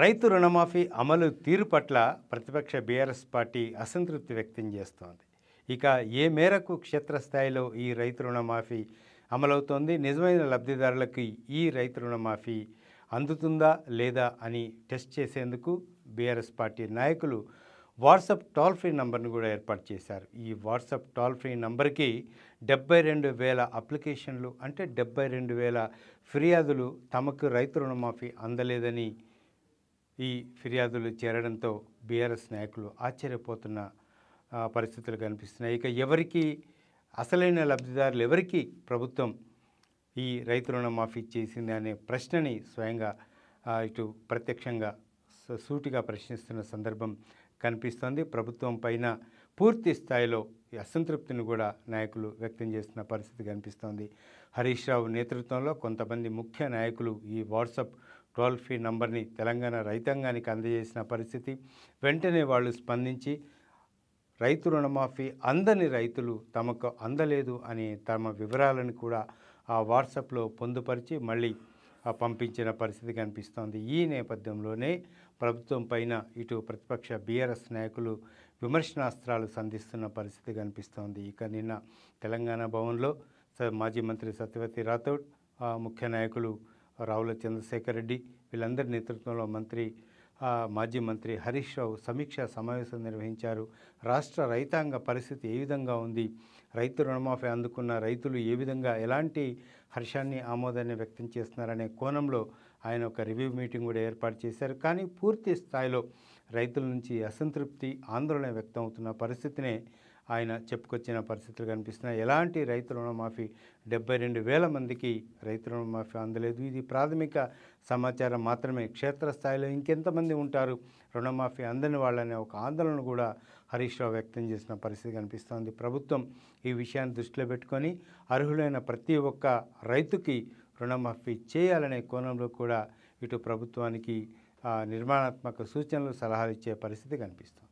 రైతు రుణమాఫీ అమలు తీరు పట్ల ప్రతిపక్ష బీఆర్ఎస్ పార్టీ అసంతృప్తి వ్యక్తం చేస్తోంది. ఇక ఏ మేరకు క్షేత్రస్థాయిలో ఈ రైతు రుణమాఫీ అమలవుతోంది? నిజమైన లబ్ధిదారులకు ఈ రైతు రుణమాఫీ అందుతుందా లేదా అని టెస్ట్ చేసేందుకు బీఆర్ఎస్ పార్టీ నాయకులు వాట్సాప్ టోల్ ఫ్రీ నంబర్ను కూడా ఏర్పాటు చేశారు. ఈ వాట్సాప్ టోల్ ఫ్రీ నంబర్కి డెబ్బై రెండు వేల అప్లికేషన్లు అంటే డెబ్బై రెండు వేల ఫిర్యాదులు తమకు రైతు రుణమాఫీ అందలేదని ఈ ఫిర్యాదులు చేరడంతో బీఆర్ఎస్ నాయకులు ఆశ్చర్యపోతున్న పరిస్థితులు కనిపిస్తున్నాయి. ఇక ఎవరికి అసలైన లబ్ధిదారులు ఎవరికి ప్రభుత్వం ఈ రైతు రుణమాఫీ చేసింది అనే ప్రశ్నని స్వయంగా ఇటు ప్రత్యక్షంగా సూటిగా ప్రశ్నిస్తున్న సందర్భం కనిపిస్తోంది. ప్రభుత్వం పైన పూర్తి స్థాయిలో అసంతృప్తిని కూడా నాయకులు వ్యక్తం చేస్తున్న పరిస్థితి కనిపిస్తోంది. హరీష్ రావు నేతృత్వంలో కొంతమంది ముఖ్య నాయకులు ఈ వాట్సాప్ టోల్ ఫ్రీ నంబర్ని తెలంగాణ రైతాంగానికి అందజేసిన పరిస్థితి. వెంటనే వాళ్ళు స్పందించి రైతు రుణమాఫీ అందని రైతులు తమకు అందలేదు అని తమ వివరాలను కూడా ఆ వాట్సాప్లో పొందుపరిచి మళ్ళీ పంపించిన పరిస్థితి కనిపిస్తోంది. ఈ నేపథ్యంలోనే ప్రభుత్వం పైన ఇటు ప్రతిపక్ష బీఆర్ఎస్ నాయకులు విమర్శనాస్త్రాలు సంధిస్తున్న పరిస్థితి కనిపిస్తోంది. ఇక నిన్న తెలంగాణ భవన్లో స- మాజీ మంత్రి సత్యవతి రాథోడ్ ముఖ్య నాయకులు రావుల చంద్రశేఖర్ రెడ్డి వీళ్ళందరి నేతృత్వంలో మంత్రి మాజీ మంత్రి హరీష్ రావు సమీక్షా సమావేశం నిర్వహించారు. రాష్ట్ర రైతాంగ పరిస్థితి ఏ విధంగా ఉంది? రైతు రుణమాఫీ అందుకున్న రైతులు ఏ విధంగా ఎలాంటి హర్షాన్ని ఆమోదాన్ని వ్యక్తం చేస్తున్నారనే కోణంలో ఆయన ఒక రివ్యూ మీటింగ్ కూడా ఏర్పాటు చేశారు. కానీ పూర్తి స్థాయిలో రైతుల నుంచి అసంతృప్తి ఆందోళన వ్యక్తం అవుతున్న పరిస్థితినే ఆయన చెప్పుకొచ్చిన పరిస్థితులు కనిపిస్తున్నాయి. ఎలాంటి రైతు రుణమాఫీ? డెబ్బై రెండు వేల మందికి రైతు రుణమాఫీ అందలేదు. ఇది ప్రాథమిక సమాచారం మాత్రమే. క్షేత్రస్థాయిలో ఇంకెంతమంది ఉంటారు? రుణమాఫీ అందని వాళ్ళనే ఒక ఆందోళన కూడా హరీష్ రావు వ్యక్తం చేసిన పరిస్థితి కనిపిస్తోంది. ప్రభుత్వం ఈ విషయాన్ని దృష్టిలో పెట్టుకొని అర్హులైన ప్రతి ఒక్క రైతుకి రుణమాఫీ చేయాలనే కోణంలో కూడా ఇటు ప్రభుత్వానికి నిర్మాణాత్మక సూచనలు సలహాలు ఇచ్చే పరిస్థితి కనిపిస్తుంది.